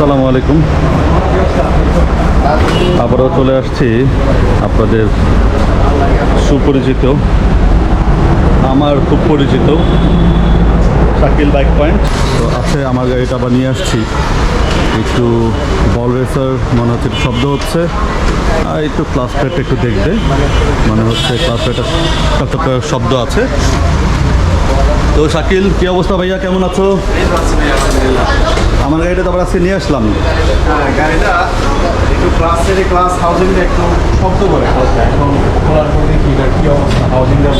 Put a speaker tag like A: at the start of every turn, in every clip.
A: আসসালামু আলাইকুম। আবারও চলে আসছি আপনাদের সুপরিচিত, আমার খুব পরিচিত শাকিল বাইক পয়েন্ট। তো আছে আমার গাড়িটা আবার নিয়ে আসছি। একটু বল রেসার মনে হচ্ছে শব্দ হচ্ছে। আর একটু ক্লাস প্লেট একটু দেখবে। মনে হচ্ছে ক্লাস প্লেটের শব্দ আছে। তো শাকিল কি অবস্থা ভাইয়া? কেমন আছো? আমার গাড়িটা তো আবার আজকে নিয়ে আসলাম।
B: হ্যাঁ, গাড়িটা একটু ক্লাস ক্লাস হাউজিংটা একটু শব্দ করে। এখন খোলার পর কি অবস্থা? হাউজিংটা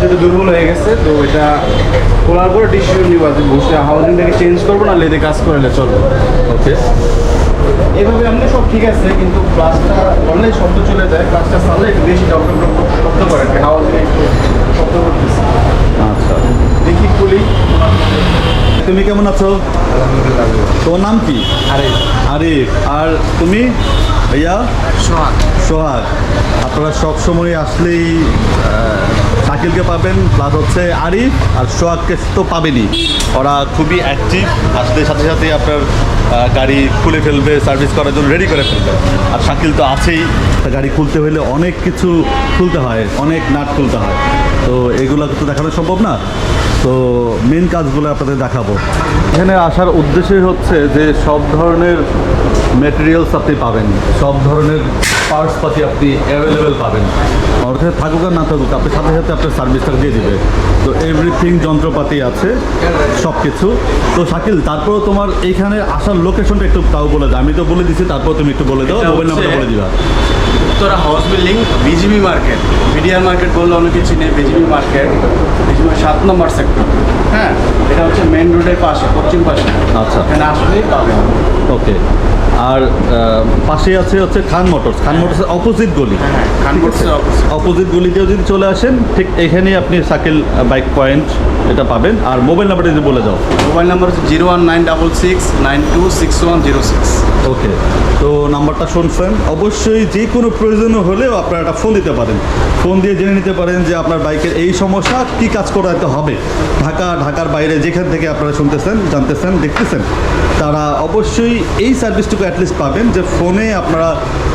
B: যেটা দুর্বল। হয়ে গেছে তো এটা খোলার পর ডিসিশন নিব। যে হাউজিংটাকে চেঞ্জ করব না লেদে কাজ করলে চলবে।
A: ওকে
B: এভাবে আপনি সব ঠিক আছে কিন্তু ক্লাসটা করলে শব্দ চলে যায় ক্লাসটা চাললে একটু বেশি ডক্টর ডক ডক শব্দ করে হাউজিং একটু শব্দ করতেছে।
A: আচ্ছা।
B: দেখি খুলি
A: তুমি কেমন আছো। তোমার নাম কি?
B: আরিফ।
A: আরিফ। আর তুমি? ভাইয়া?
B: সোহাগ।
A: সোহাগ। আপনারা সব সময় আসলেই শাকিলকে পাবেন প্লাস হচ্ছে আরিফ আর সোহাগকে তো পাবেনই। ওরা খুবই অ্যাক্টিভ আসলে সাথে সাথে আপনার গাড়ি খুলে ফেলবে সার্ভিস করার জন্য রেডি করে ফেলবে। আর শাকিল তো আছেই। গাড়ি খুলতে হলে অনেক কিছু খুলতে হয় অনেক নাট খুলতে হয়। তো এগুলো তো দেখানো সম্ভব না? তো মেন কাজগুলো আপনাদের দেখাবো। এখানে আসার উদ্দেশ্যই হচ্ছে যে সব ধরনের মেটেরিয়ালস আপনি পাবেন। সব ধরনের পার্টস পাতি আপনি অ্যাভেলেবেল পাবেন। অর্থাৎ থাকুক আর না থাকুক আপনি সাথে সাথে আপনার সার্ভিসটা দিয়ে দিবে। তো এভরিথিং যন্ত্রপাতি আছে সব কিছু তো শাকিল তারপর তোমার এইখানে আসার লোকেশনটা একটু তাও বলে দাও। আমি তো বলে দিছি তারপর তুমি একটু বলে দাও মোবাইল নাম্বারটা বলে দিবা।
B: Uttara house building BGB market BDR market বললে অনেকে চিনে বিজিবি মার্কেট বিজিবি সাত নম্বর সেক্টর হ্যাঁ এটা হচ্ছে মেন রোডের পাশে পশ্চিম পাশে।
A: আচ্ছা।
B: এখানে আসলেই পাবেন।
A: ওকে। আর পাশে আছে হচ্ছে খান মোটরস। খান মোটরসের অপোজিট গলি।
B: হ্যাঁ খানগোটসের অফিসে
A: অপোজিট গলিতেও যদি চলে আসেন ঠিক এখানেই আপনি সাইকেল বাইক পয়েন্ট এটা পাবেন। আর মোবাইল নাম্বারটা যদি বলে দাও।
B: মোবাইল নাম্বার হচ্ছে zero one nine double six nine two six one zero six
A: okay, তো নাম্বারটা শুনছেন অবশ্যই যে কোনো প্রয়োজন হলেও আপনারা একটা ফোন দিতে পারেন। ফোন দিয়ে জেনে নিতে পারেন যে আপনার বাইকের এই সমস্যা, কী কাজ করাতে হবে। ঢাকা, ঢাকার বাইরে যেখান থেকে আপনারা শুনতেছেন, জানতেছেন, দেখতেছেন, তারা অবশ্যই এই সার্ভিসটুকু অ্যাটলিস্ট পাবেন যে ফোনে আপনারা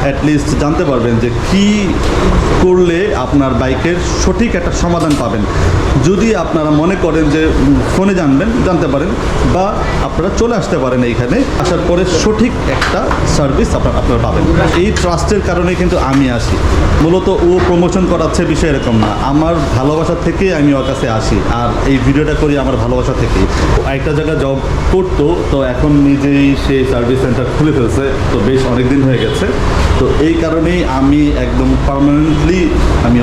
A: অ্যাটলিস্ট জানতে পারবেন যে কি করলে আপনার বাইকের সঠিক একটা সমাধান পাবেন। যদি আপনারা মনে করেন যে ফোনে জানবেন, জানতে পারেন, বা আপনারা চলে আসতে পারেন এইখানে, আসার পরে সঠিক একটা সার্ভিস আপনার, আপনারা পাবেন। এই ট্রাস্টের কারণে কিন্তু আমি আসি। মূলত ও প্রমোশন করাচ্ছে বিষয় এরকম না। আমার ভালোবাসা থেকে আমি ওর কাছে আসি। আর এই ভিডিওটা করি আমার ভালোবাসা থেকেই। একটা জায়গায় জব করতো, তো এখন নিজেই সেই সার্ভিস সেন্টার খুলে ফেলছে। তো বেশ অনেক দিন হয়ে গেছে। তো এই কারণেই আমি একদম পার্মানেন্টলি আমি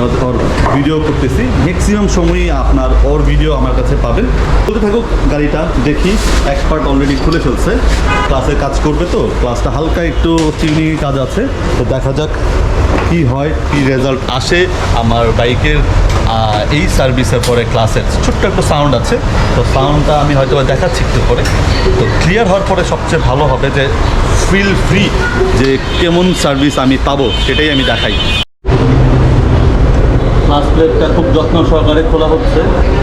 A: ভিডিও করতেছি। ম্যাক্সিমাম সময়ই আপনার ওর ভিডিও আমার কাছে পাবেন। বলতে থাকুক, গাড়িটা দেখি এক্সপার্ট অলরেডি খুলে ফেলছে। ক্লাসে কাজ করবে তো ক্লাসটা হালকা একটু টিউনিং কাজ আছে। তো দেখা যাক কি হয়, কি রেজাল্ট আসে আমার বাইকের এই সার্ভিসের পরে ক্লাসের ছোট্ট একটা সাউন্ড আছে। তো সাউন্ডটা আমি হয়তো দেখাচ্ছি একটু পরে। তো ক্লিয়ার হওয়ার পরে সবচেয়ে ভালো হবে যে ফিল ফ্রি যে কেমন সার্ভিস আমি পাবো, সেটাই আমি দেখাই। ক্লাস প্লেটটা খুব যত্ন সহকারে খোলা হচ্ছে।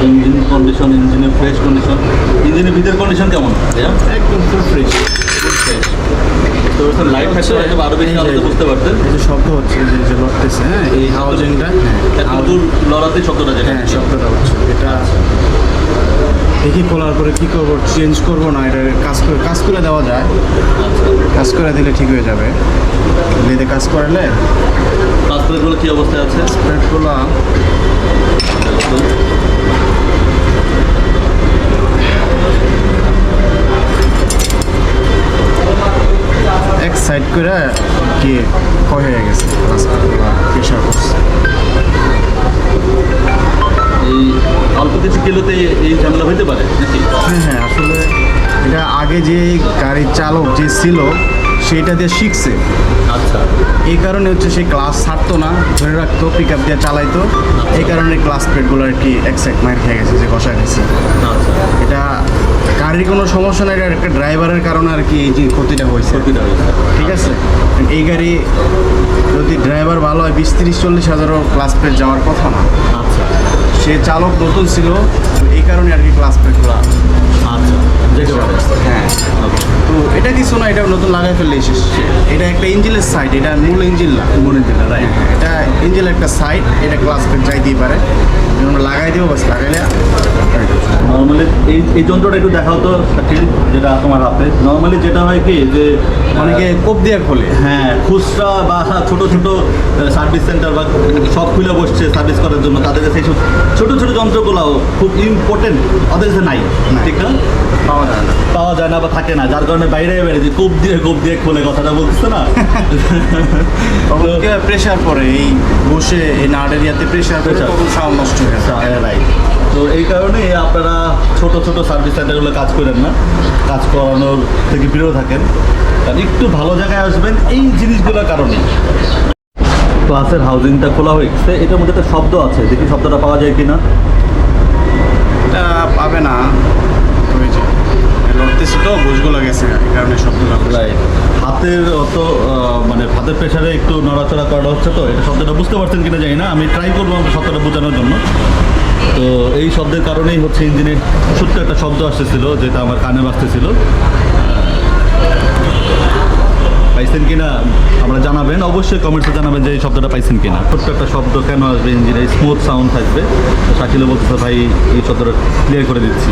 A: ইঞ্জিন কন্ডিশন ইঞ্জিনের ফ্রেশ কন্ডিশন ইঞ্জিনের ভিতরের কন্ডিশন কেমন?
B: একদম ফুল ফ্রেশ
A: তো লাইট থাকলে হয়তো আরও বেশি আলাদা বুঝতে পারতেন।
B: এই যে শব্দ হচ্ছে যে লড়তেছে হ্যাঁ এই হাউজিংটা
A: দূর লড়াতেই শব্দটা যেটা।
B: হ্যাঁ শব্দটা হচ্ছে। দেখি খোলার পরে কী করব চেঞ্জ করব না এটা কাজ করে কাজ করে দেওয়া যায়। কাজ করে দিলে ঠিক হয়ে যাবে। লেদে কাজ করলে
A: প্লেটগুলো কি অবস্থায় আছে?
B: স্প্রেডগুলো এক সাইড করে কি ক্ষয় হয়ে গেছে প্রেশার করছে।
A: এই অল্প কিছু কিলোতে এই ঝামেলা হইতে পারে নাকি?
B: হ্যাঁ হ্যাঁ আসলে এটা আগে যে গাড়ির চালক যে ছিল সেটা দিয়ে শিখছে।
A: আচ্ছা।
B: এই কারণে হচ্ছে সে ক্লাস ছাড়তো না ধরে রাখতো পিক আপ দিয়ে চালাইতো। এই কারণে ক্লাস প্লেটগুলো আর কি এক সাইড মার খেয়ে গেছে যে কষা গেছে
A: আচ্ছা।
B: এটা গাড়ির কোনো সমস্যা নাই এটা একটা ড্রাইভারের কারণে আর কি এই যে ক্ষতিটা হয়েছে।
A: ক্ষতিটা হয়েছে।
B: ঠিক আছে? এই গাড়ি যদি ড্রাইভার ভালো হয় বিশ তিরিশ চল্লিশ হাজারও ক্লাস প্লেট যাওয়ার কথা না। সে চালক নতুন ছিল এই কারণে আর কি ক্লাস পে
A: আচ্ছা যেতে পারে।
B: হ্যাঁ। এটা কিছু না এটা নতুন লাগাই ফেললে শেষ। এটা একটা ইঞ্জিনের সাইড এটা মূল ইঞ্জিন না
C: মনে দিলা রাইট
B: এটা ইঞ্জিনের একটা সাইড এটা ক্লাস পেট যাইতেই পারে। আমরা লাগাই দেবো বাস লাগাইলে
A: নর্মালি এই এই যন্ত্রটা একটু দেখাও তো শাকিল যেটা তোমার হাতে। নর্মালি যেটা হয় কি যে
B: অনেকে কোপ দিয়ে খোলে।
A: হ্যাঁ খুচরা বা ছোট ছোট সার্ভিস সেন্টার বা সব খুলে বসছে সার্ভিস করার জন্য তাদের কাছে এইসব ছোট ছোট যন্ত্রগুলো খুব ইম্পর্টেন্ট ওদের কাছে নাই। ঠিক না?
B: পাওয়া যায় না।
A: পাওয়া যায় না বা থাকে না যার কারণে বাইরে বাইরে যে কোপ দিয়ে কোপ দিয়ে খোলে কথাটা বলছে না?
B: প্রেশার পরে এই বসে এই নাট এরিয়াতে প্রেশার পরে
A: Pressure.
B: তখন সাউন্ড নষ্ট হয়ে যায়।
A: রাইট তো এই কারণে আপনারা ছোট ছোট সার্ভিস সেন্টারগুলো কাজ করেন না। কাজ করানোর থেকে বিরত থাকেন। কারণ একটু ভালো জায়গায় আসবেন এই জিনিসগুলোর কারণে। ক্লাসের হাউজিংটা খোলা হয়ে গেছে। এটার মধ্যে একটা শব্দ আছে। দেখি শব্দটা পাওয়া যায় কিনা।
B: পাবে না। লড়তেছি তো বুঝগুলো গেছে এই কারণে শব্দটা
A: রাইট হাতের অত মানে হাতের প্রেশারে একটু নড়াচড়া করা হচ্ছে তো, এটা শব্দটা বুঝতে পারছেন কিনা জানি না, আমি ট্রাই করব আমার শব্দটা বোঝানোর জন্য। তো এই শব্দের কারণেই হচ্ছে ইঞ্জিনে ছোট্ট একটা শব্দ আসতেছিল, যেটা আমার কানে বাজতেছিল। পাইছেন কিনা আমরা জানাবেন, অবশ্যই কমেন্টসে জানাবেন যে এই শব্দটা পাইছেন কিনা। ছোট্ট একটা শব্দ কেন আসবে ইঞ্জিনে স্মুথ সাউন্ড থাকবে। তো শাকিলে বলতেছে, ভাই, এই শব্দটা ক্লিয়ার করে দিচ্ছি।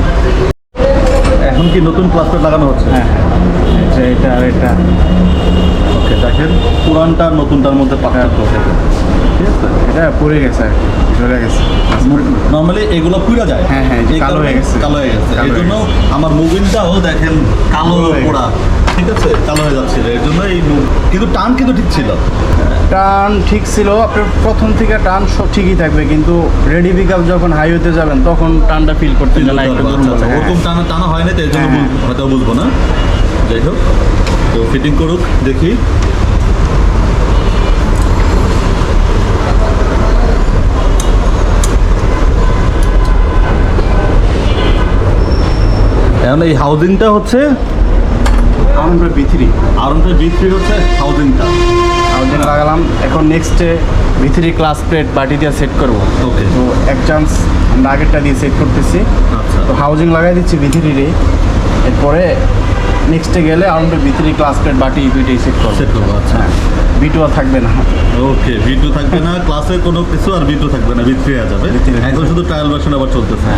A: এখন কি নতুন প্লাস্টার লাগানো হচ্ছে?
B: হ্যাঁ হ্যাঁ। এটা আর এটা।
A: ওকে দেখেন পুরানটা নতুনটার মধ্যে পার্থক্য থাকে ঠিক আছে?
B: এটা পড়ে গেছে আর কি ঝরে গেছে।
A: নর্মালি এগুলো পুড়ে যায়।
B: হ্যাঁ, হ্যাঁ, কালো হয়ে গেছে।
A: কালো হয়ে গেছে। এই জন্য আমার মুভিংটাও দেখেন কালো
B: হয়ে
A: পোড়া। ঠিক আছে কালো হয়ে যাচ্ছিল এর জন্য এই কিন্তু টান কিন্তু ঠিক ছিল
B: টান ঠিক ছিল আপনার প্রথম থেকে টান সব ঠিকই থাকবে কিন্তু রেডি পিক আপ যখন হাইওয়েতে যাবেন তখন টানটা ফিল করতে হ্যাঁ।
A: ওরকম টানা টানা হয় না তো এর জন্য
B: হ্যাঁ।
A: হয়তো বুঝব না যাই হোক তো ফিটিং করুক দেখি এখন এই হাউজিংটা হচ্ছে
B: আমরা ভিতরি
A: আরনটা বিক্রি হচ্ছে হাউজিংটা
B: হাউজিং লাগালাম এখন নেক্সটে ভিতরি ক্লাস প্লেট বাটি দিয়ে সেট করব।
A: ওকে
B: তো এক চান্স আমরা আগেরটা দিয়ে সেট করতেছি।
A: আচ্ছা।
B: তো হাউজিং লাগাই দিচ্ছি ভিতরিরে এরপরে নেক্সটে গেলে আমরা ভিতরি ক্লাস প্লেট বাটি দুইটাই সেট করব।
A: সেট করব আচ্ছা।
B: হ্যাঁ ভিটু আর থাকবে না।
A: ওকে ভিডিও থাকবে না ক্লাসে কোনো কিছু আর ভিডিও থাকবে না ভিতরে যাবে।
B: ভিতরে।
A: এখন শুধু ট্রায়াল ভার্সন আবার চলতেছে।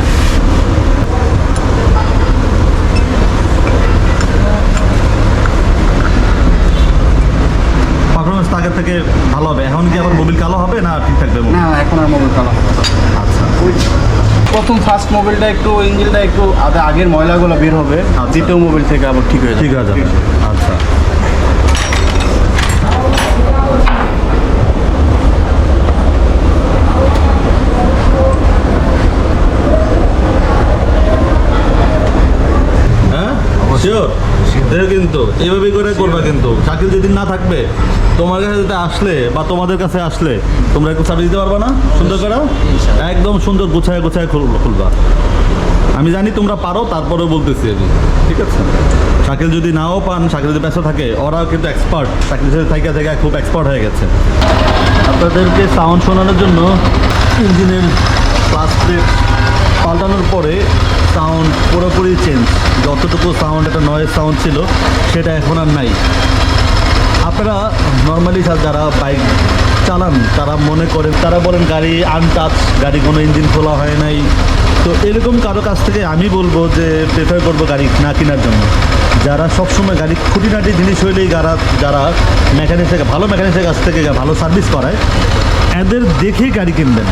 A: আগের থেকে ভালো হবে। এখন কি আবার মোবিল কালো হবে না ঠিক থাকবে
B: না এখন আর মোবাইল কালো হবে
A: আচ্ছা।
B: ওই প্রথম ফার্স্ট মোবাইলটা একটু ইঞ্জিনটা একটু আগে আগের ময়লাগুলো বের হবে
A: আচ্ছা।
B: দ্বিতীয় মোবাইল থেকে আবার ঠিক হয়ে যাবে।
A: ঠিক আছে আচ্ছা হ্যাঁ শিওর দেখো কিন্তু এইভাবে করে করবা কিন্তু। শাকিল যেদিন না থাকবে, তোমার কাছে যেতে আসলে বা তোমাদের কাছে আসলে, তোমরা একটু সার্ভিস দিতে পারবা না? সুন্দর করে? একদম সুন্দর গুছায় গুছায় খুলবা খুলবা। আমি জানি তোমরা পারো, তারপরেও বলতেছি আমি। ঠিক আছে? শাকিল যদি নাও পান, শাকিল যদি ব্যস্ত থাকে, ওরাও কিন্তু এক্সপার্ট শাকিলের সাথে থেকে থেকে খুব এক্সপার্ট হয়ে গেছে। আপনাদেরকে সাউন্ড শোনানোর জন্য ইঞ্জিনের ক্লাস প্লেট পাল্টানোর পরে সাউন্ড পুরোপুরি চেঞ্জ যতটুকু সাউন্ড একটা নয়েজ সাউন্ড ছিল সেটা এখন আর নাই। আপনারা নর্মালি যারা বাইক চালান তারা মনে করেন তারা বলেন গাড়ি আনটাচ গাড়ি কোনো ইঞ্জিন খোলা হয় নাই। তো এরকম কারও কাছ থেকে আমি বলব যে প্রেফার করব গাড়ি না কেনার জন্য। যারা সবসময় গাড়ি খুঁটিনাটি জিনিস হইলেই যারা যারা মেকানিক থেকে ভালো মেকানিকের কাছ থেকে ভালো সার্ভিস করায় এদের দেখেই গাড়ি কিনবেন।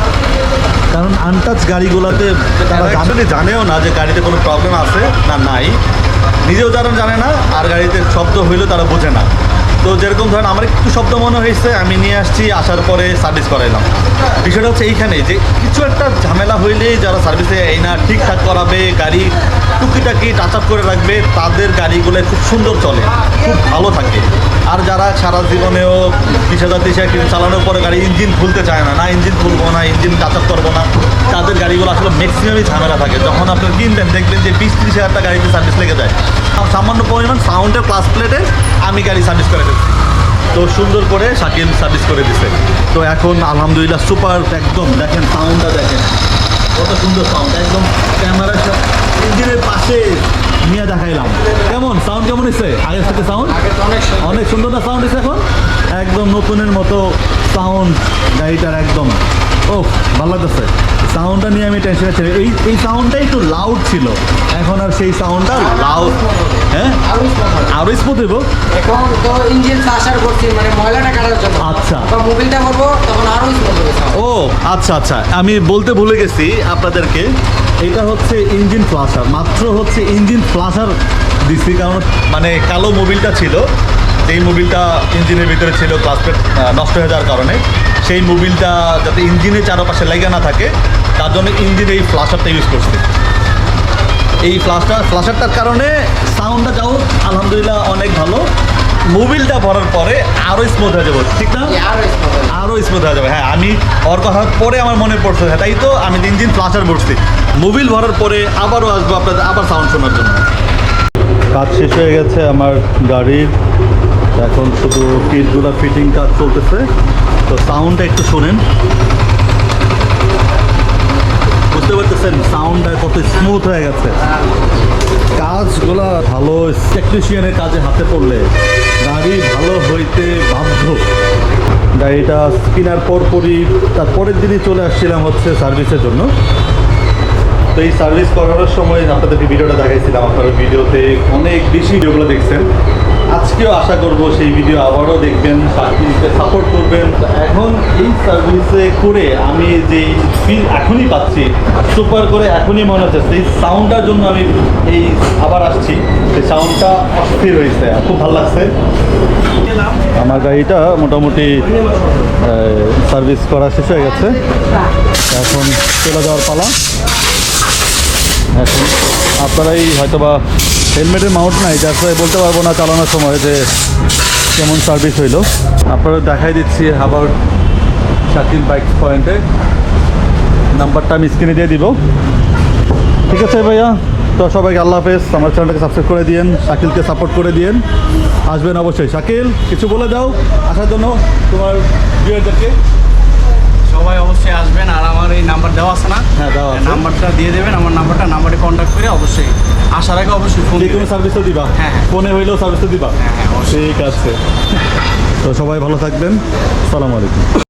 A: কারণ আনটাচ গাড়িগুলোতে তারা আসলে জানেও না যে গাড়িতে কোনো প্রবলেম আছে না নাই নিজেও যারা জানে না আর গাড়িতে শব্দ হইলেও তারা বোঝে না। তো যেরকম ধরেন আমার একটু শব্দ মনে হয়েছে, আমি নিয়ে আসছি, আসার পরে সার্ভিস করাইলাম। বিষয়টা হচ্ছে এইখানে যে কিছু একটা ঝামেলা হইলেই যারা সার্ভিসে এই না ঠিকঠাক করাবে, গাড়ি টুকিটাকি টাচ আপ করে রাখবে, তাদের গাড়িগুলো খুব সুন্দর চলে, খুব ভালো থাকে। আর যারা সারা জীবনেও বিশ হাজার, তিরিশ হাজার চালানোর পরে গাড়ি ইঞ্জিন খুলতে চায় না না ইঞ্জিন খুলবো না ইঞ্জিন আপ করব না, তাদের গাড়িগুলো আসলে ম্যাক্সিমামই ঝামেলা থাকে। যখন আপনার কিনবেন, দেখবেন যে বিশ, ত্রিশ হাজার টাকা গাড়িতে সার্ভিস লেগে যায়। সামান্য পরিমাণ সাউন্ডের ক্লাস প্লেটে আমি গাড়ি সার্ভিস করে ফেলছি। তো সুন্দর করে শাকিল সার্ভিস করে দিছে। তো এখন আলহামদুলিল্লাহ সুপার একদম, দেখেন সাউন্ডটা দেখেন। কত সুন্দর সাউন্ড একদম ক্যামেরার ইঞ্জিনের পাশে। নিয়ে দেখাইলাম। কেমন? সাউন্ড কেমন হচ্ছে আগের সাথে সাউন্ড অনেক সুন্দর। না সাউন্ড হচ্ছে এখন? একদম নতুনের মতো সাউন্ড গাড়িটার একদম। ও ভালো লাগতেছে। সাউন্ডটা নিয়ে আমি টেনশনে ছিল এই এই সাউন্ডটা একটু লাউড ছিল। এখন আর সেই সাউন্ডটা লাউড হ্যাঁ? আরও স্মুথ হইব?
D: এখন তো ইঞ্জিন ফ্লাশার করছি মানে ময়লাটা কাটার জন্য।
A: আচ্ছা।
D: তো মোবিলটা করব তখন আরও স্মুথ হবে
A: ও আচ্ছা আচ্ছা। আমি বলতে ভুলে গেছি আপনাদেরকে। এটা হচ্ছে ইঞ্জিন ফ্লাশার মাত্র হচ্ছে ইঞ্জিন ফ্লাশার দিছি কারণ মানে কালো মোবিলটা ছিল। যেই মোবিলটা ইঞ্জিনের ভিতরে ছিল ক্লাস প্লেট নষ্ট হয়ে যাওয়ার কারণে। সেই মোবিলটা যাতে ইঞ্জিনের চারপাশে লেগে না থাকে তার জন্য ইঞ্জিন এই ফ্লাশারটা ইউজ করছে। এই ফ্লাশটা ফ্লাশারটার কারণে সাউন্ডটা যাও আলহামদুলিল্লাহ অনেক ভালো। মোবিলটা ভরার পরে আরও স্মুথ হয়ে যাব ঠিক না?
D: আরও
A: আরও স্মুথ হয়ে যাবে। হ্যাঁ আমি ওর কথা পরে আমার মনে পড়ছে হ্যাঁ তাই তো আমি দিন দিন ফ্লাশার বসছি। মোবিল ভরার পরে আবারও আসব আপনাদের আবার সাউন্ড শোনার জন্য। কাজ শেষ হয়ে গেছে আমার গাড়ির। এখন শুধু কিটগুলো ফিটিং কাজ চলতেছে। তো সাউন্ডটা একটু শোনেন। পারতেছেন সাউন্ডটা কত স্মুথ হয়ে গেছে। কাজগুলো ভালো টেকনিশিয়ানের কাজে হাতে পড়লে গাড়ি ভালো হইতে বাধ্য। গাড়িটা কেনার পরপরই তার পরের দিনই চলে আসছিলাম হচ্ছে সার্ভিসের জন্য। তো এই সার্ভিস করানোর সময় আপনাদেরকে ভিডিওটা দেখাইছিলাম, আপনারা ভিডিওতে অনেক বেশি ভিডিওগুলো দেখছেন। আজকেও আশা করব সেই ভিডিও আবারও দেখবেন সার্ভিসকে সাপোর্ট করবেন। এখন এই সার্ভিসে করে আমি যে ফিল এখনই পাচ্ছি সুপার করে এখনই মনে হচ্ছে, সেই সাউন্ডটার জন্য আমি এই আবার আসছি। সেই সাউন্ডটা অস্থির হয়েছে, খুব ভালো লাগছে। আমার গাড়িটা মোটামুটি সার্ভিস করা শেষ হয়ে গেছে। এখন চলে যাওয়ার পালা। এখন আপনারাই হয়তো বা হেলমেটের মাউন্ট নাই, যার বলতে পারব না চালানোর সময় যে কেমন সার্ভিস হইল। আপনারা দেখাই দিচ্ছি আবার শাকিল বাইক পয়েন্টে নাম্বারটা আমি স্ক্রিনে দিয়ে দিব। ঠিক আছে ভাইয়া, তো সবাইকে আল্লাহ হাফেজ। আমার চ্যানেলটাকে সাবস্ক্রাইব করে দিয়েন শাকিলকে সাপোর্ট করে দিয়েন। আসবেন অবশ্যই। শাকিল কিছু বলে দাও। আসার জন্য তোমার ভিউয়ারদেরকে
E: সবাই অবশ্যই আসবেন আর আমার এই নাম্বার দেওয়া আছে না?
A: হ্যাঁ, দেওয়া আছে।
E: নাম্বারটা দিয়ে দেবেন আমার নাম্বারটা নাম্বারে কন্ট্যাক্ট করে অবশ্যই আসার আগে অবশ্যই ফোন
A: যে কোনো সার্ভিসও দিবা।
E: হ্যাঁ, হ্যাঁ।
A: ফোনে হইলেও সার্ভিসও দিবা।
E: হ্যাঁ, হ্যাঁ।
A: ঠিক আছে। তো সবাই ভালো থাকবেন। সালাম আলাইকুম।